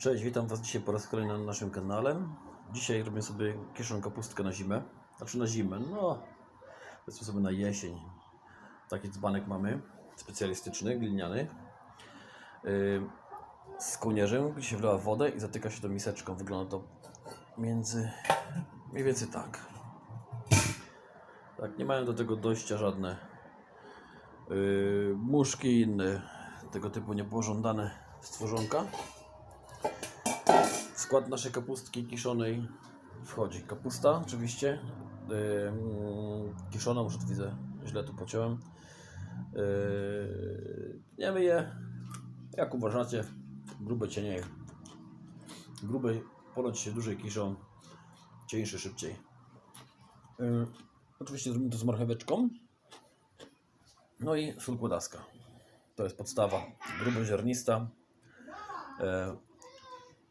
Cześć, witam Was dzisiaj po raz kolejny na naszym kanale. Dzisiaj robię sobie kieszonkę kapustkę na zimę. Znaczy na zimę, no powiedzmy sobie na jesień. Taki dzbanek mamy, specjalistyczny, gliniany. Yy, z kołnierzem, gdzie się wlewa wodę i zatyka się to miseczką. Wygląda to między mniej więcej tak. Tak, nie mają do tego dojścia żadne yy, muszki i inne tego typu niepożądane stworzonka. Skład naszej kapustki kiszonej wchodzi kapusta, oczywiście. Yy, kiszona, może tu widzę, źle tu pociąłem. Yy, tniemy je, jak uważacie, grube cienie. Grube ponoć się dłużej kiszą, cieńsze szybciej. Yy, oczywiście zrobimy to z marcheweczką. No i sól. To jest podstawa. Gruboziarnista. E,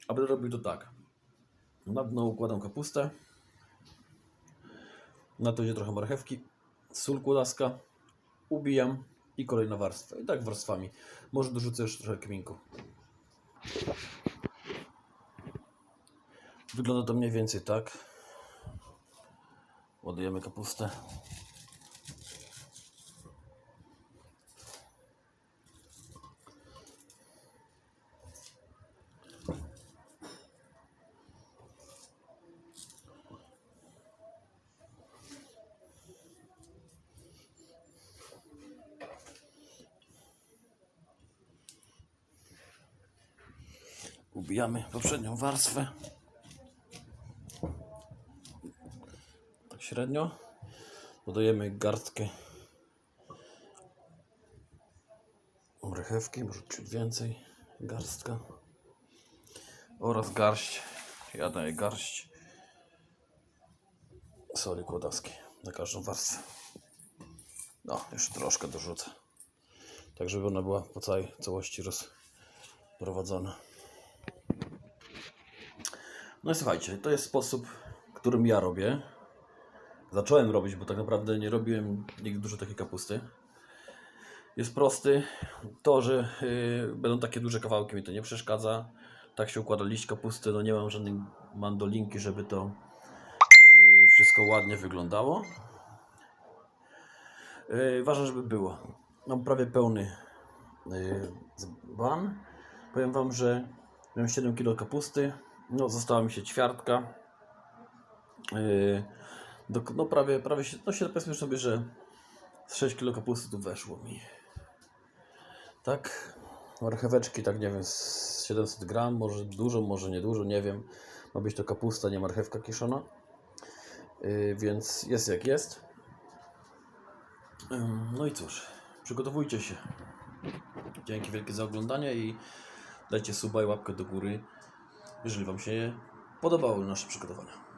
a będę to tak. Na dno układam kapustę. Na to idzie trochę marchewki. Sól kłodaska. Ubijam i kolejna warstwa. I tak warstwami. Może dorzucę jeszcze trochę kminku. Wygląda to mniej więcej tak. Ładujemy kapustę. Ubijamy poprzednią warstwę. Tak średnio. Dodajemy garstkę marchewki, może ciut więcej. Garstka. Oraz garść. Ja daję garść soli kłodaskiej na każdą warstwę. No, jeszcze troszkę dorzucę. Tak, żeby ona była po całej całości rozprowadzona. No i słuchajcie, to jest sposób, którym ja robię. Zacząłem robić, bo tak naprawdę nie robiłem nigdy dużo takiej kapusty. Jest prosty. To, że yy, będą takie duże kawałki, mi to nie przeszkadza. Tak się układa liść kapusty. No nie mam żadnej mandolinki, żeby to yy, wszystko ładnie wyglądało. Yy, ważne, żeby było. Mam prawie pełny yy, dzban. Powiem Wam, że miałem 7 kg kapusty. No, została mi się ćwiartka. Yy, no prawie, prawie się, no się powiedzmy sobie, że z 6 kg kapusty tu weszło mi. Tak, marcheweczki, tak nie wiem, z 700 gram, może dużo, może nie dużo, nie wiem. Ma być to kapusta, nie marchewka kiszona. Yy, więc jest jak jest. Ym, No i cóż, przygotowujcie się. Dzięki wielkie za oglądanie i dajcie suba i łapkę do góry, jeżeli Wam się podobały nasze przygotowania.